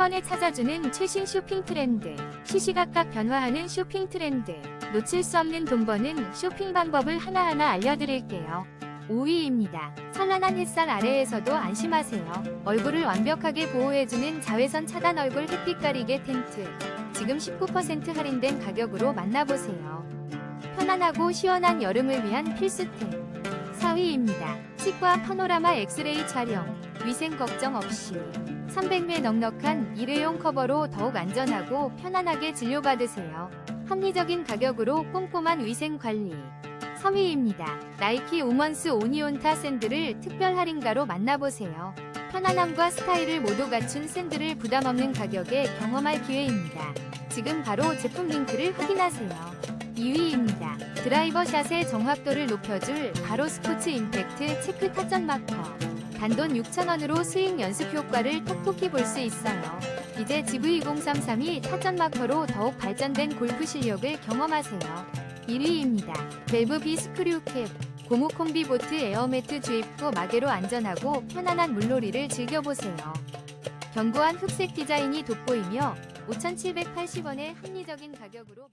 번에 찾아주는 최신 쇼핑 트렌드. 시시각각 변화하는 쇼핑 트렌드. 놓칠 수 없는 돈 버는 쇼핑 방법을 하나하나 알려드릴게요. 5위입니다. 선란한 햇살 아래에서도 안심하세요. 얼굴을 완벽하게 보호해주는 자외선 차단 얼굴 햇빛 가리개 텐트. 지금 19% 할인된 가격으로 만나보세요. 편안하고 시원한 여름을 위한 필수템. 4위입니다. 치과 파노라마 엑스레이 촬영. 위생 걱정 없이. 300매 넉넉한 일회용 커버로 더욱 안전하고 편안하게 진료받으세요. 합리적인 가격으로 꼼꼼한 위생 관리. 3위입니다. 나이키 우먼스 오니온타 샌들을 특별 할인가로 만나보세요. 편안함과 스타일을 모두 갖춘 샌들을 부담 없는 가격에 경험할 기회입니다. 지금 바로 제품 링크를 확인하세요. 2위입니다. 드라이버 샷의 정확도를 높여줄 바로 스포츠 임팩트 체크 타전 마커. 단돈 6,000원으로 스윙 연습 효과를 톡톡히 볼 수 있어요. 이제 GV2033이 타전 마커로 더욱 발전된 골프 실력을 경험하세요. 1위입니다. 밸브 비 스크류 캡. 고무 콤비 보트 에어매트 주입 후 마개로 안전하고 편안한 물놀이를 즐겨보세요. 견고한 흑색 디자인이 돋보이며 5,780원의 합리적인 가격으로